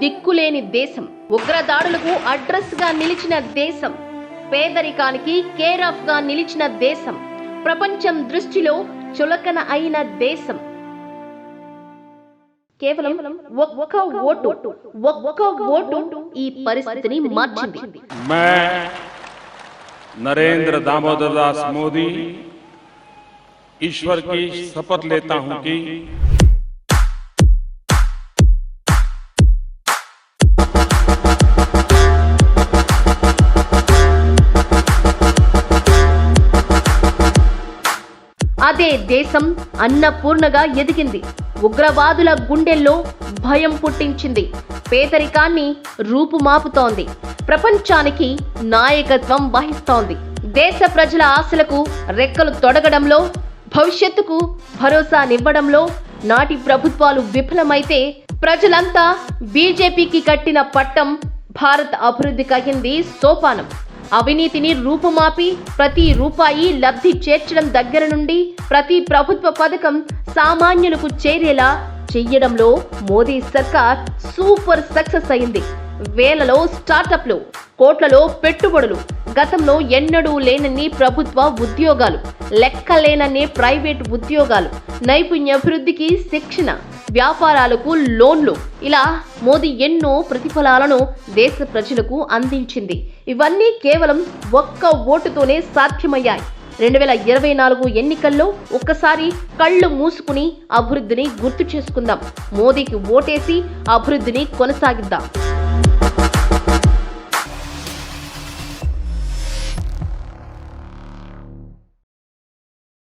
దిక్కులేని దేశం ఉగ్రదాడులకు అడ్రస్ గా నిలిచిన దేశం పేదరికానికి కేర్ ఆఫ్ గా నిలిచిన దేశం ప్రపంచం దృష్టిలో చులకన అయిన దేశం కేవలం ఒక్క ఓటు ఒక్క ఓటు ఈ పరిస్థితిని మార్చింది मैं नरेंद्र दामोदर दास मोदी ईश्वर की शपथ लेता हूं कि అదే దేశం అన్నపూర్ణగా ఎదిగింది. ఉగ్రవాదుల గుండెల్లో భయం పుట్టించింది. పేదరికాన్ని రూపుమాపుతోంది. ప్రపంచానికి నాయకత్వం వహిస్తోంది. దేశ ప్రజల ఆశలకు రెక్కలు తొడగడంలో భవిష్యత్తుకు భరోసానివ్వడంలో నాటి ప్రభుత్వాలు విఫలమైతే ప్రజలంతా బీజేపీకి కట్టిన పట్టం భారత్ అభివృద్ధికి అయింది సోపానం. అవినీతిని రూపుమాపి ప్రతి రూపాయి లబ్ధి చేర్చడం దగ్గర నుండి ప్రతి ప్రభుత్వ పథకం సామాన్యులకు చేరేలా చెయ్యడంలో మోదీ సర్కార్ సూపర్ సక్సెస్ అయింది. వేలలో స్టార్టప్లు కోట్లలో పెట్టుబడులు గతంలో ఎన్నడూ లేనన్ని ప్రభుత్వ ఉద్యోగాలు లెక్కలేనన్ని ప్రైవేట్ ఉద్యోగాలు నైపుణ్యాభివృద్ధికి శిక్షణ. వ్యాపారాలకు లోన్లు. ఇలా మోదీ ఎన్నో ప్రతిఫలాలను దేశ ప్రజలకు అందించింది. ఇవన్నీ కేవలం ఒక్క ఓటుతోనే సాధ్యమయ్యాయి. రెండు వేల ఇరవై నాలుగు ఎన్నికల్లో ఒక్కసారి కళ్ళు మూసుకుని అభివృద్ధిని గుర్తు చేసుకుందాం. మోదీకి ఓటేసి అభివృద్ధిని కొనసాగిద్దాం.